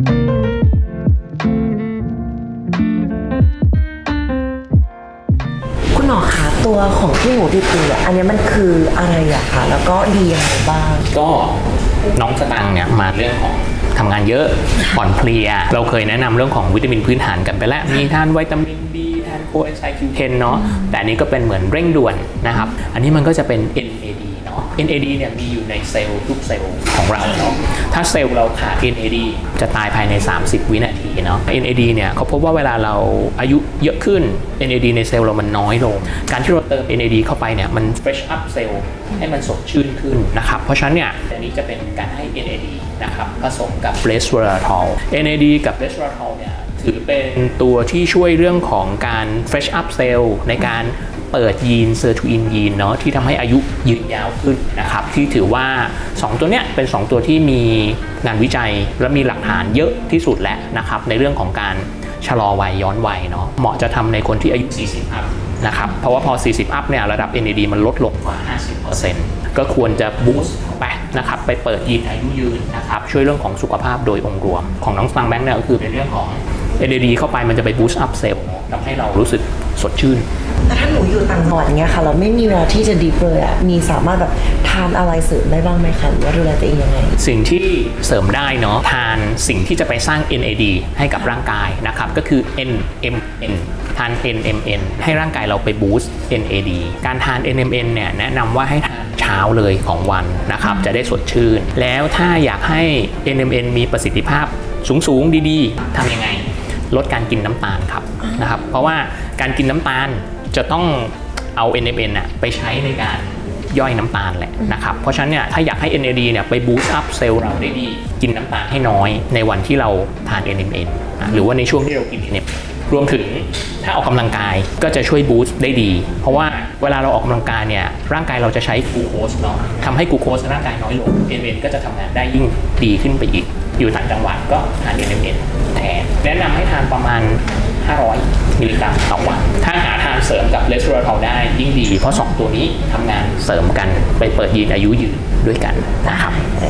คุณหมอคะตัวของที่หนูดอยู่เอันนี้มันคืออะไรอะคะแล้วก็ดียังไรบ้าง ก็น้องสตังเนี่ยมาเรื่องของทำงานเยอะอ่อนเพลีย เราเคยแนะนำเรื่องของวิตามินพื้นฐานกันไปแล้ว มีทานวิตามินดีทานโคเอนไซม์คิวเทนเนาะแต่อันนี้ก็เป็นเหมือนเร่งด่วนนะครับ อันนี้มันก็จะเป็น NAD NAD เนี่ยมีอยู่ในเซลล์ทุกเซลล์ของเราเนาะถ้าเซลล์เราขาด NAD จะตายภายใน 30 วินาทีเนาะ NAD เนี่ยเขาพบว่าเวลาเราอายุเยอะขึ้น NAD ในเซลล์เรามันน้อยลง การที่เราเติม NAD เข้าไปเนี่ยมัน fresh up เซลล์ให้มันสดชื่นขึ้นนะครับ เพราะฉะนั้นเนี่ยอันนี้จะเป็นการให้ NAD นะครับผสมกับ resveratrol NAD กับ resveratrol เนี่ย ถือเป็นตัวที่ช่วยเรื่องของการ fresh up เซลล์ในการเปิดยีนเซอร์ทูอินยีนเนาะที่ทำให้อายุยืนยาวขึ้นนะครับ ที่ถือว่า 2 ตัวเนี้ยเป็น 2 ตัวที่มีงานวิจัยและมีหลักฐานเยอะที่สุดแหละนะครับ ในเรื่องของการชะลอวัยย้อนวัยเนาะเหมาะจะทำในคนที่อายุ 40 อัพนะครับ เพราะว่าพอ 40 อัพเนี่ยระดับ NAD มันลดลงกว่า 50%ก็ควรจะบูสต์ไปนะครับไปเปิดยีนอายุยืนนะครับช่วยเรื่องของสุขภาพโดยองค์รวมของน้องสตังแบงค์เนี่ยก็คือเป็นเรื่องของ NAD เข้าไปมันจะไปบูสต์อัพเซลล์ทำให้เรารู้สึกสดชื่น แต่ถ้าหนูอยู่ต่างจังหวัดอย่างเงี้ยค่ะเราไม่มีเวลาที่จะดีเลยอะมีสามารถแบบทานอะไรเสริมได้บ้างไหมคะหรือว่าดูแลตัวเองยังไง สิ่งที่เสริมได้เนาะทานสิ่งที่จะไปสร้าง NAD ให้กับร่างกายนะครับ ก็คือ NMN ทาน NMN ให้ร่างกายเราไปบูสต์ NAD การทาน NMN เนี่ยแนะนำว่าให้ทานเช้าเลยของวันนะครับ จะได้สดชื่น แล้วถ้าอยากให้ NMN มีประสิทธิภาพสูงๆดีๆทำยังไง ลดการกินน้ำตาลครับนะครับเพราะว่าการกินน้ำตาลจะต้องเอา NMN น่ะไปใช้ในการย่อยน้ำตาลแหละนะครับ เพราะฉะนั้นเนี่ยถ้าอยากให้ NAD เนี่ยไปบูสต์อัพเซลล์เราได้ดี กินน้ำตาลให้น้อยในวันที่เราทาน NMN นะหรือว่าในช่วงที่เรากิน NMN รวมถึงถ้าออกกำลังกายก็จะช่วยบูสต์ได้ดี เพราะว่าเวลาเราออกกำลังกายเนี่ยร่างกายเราจะใช้กูโคสเนาะทำให้กูโคสในร่างกายน้อยลง NMN ก็จะทำงานได้ยิ่งดีขึ้นไปอีก อยู่ต่างจังหวัดก็ทาน NMN แทนแนะนำให้ทานประมาณ 500มิลลิกรัมต่อวันถ้าหาทานเสริมกับเลสเตอรอลได้ยิ่งดี เพราะ 2 ตัวนี้ทำงานเสริมกันไปเปิดยีนอายุยืนด้วยกันนะครับประมาณนั้นครับ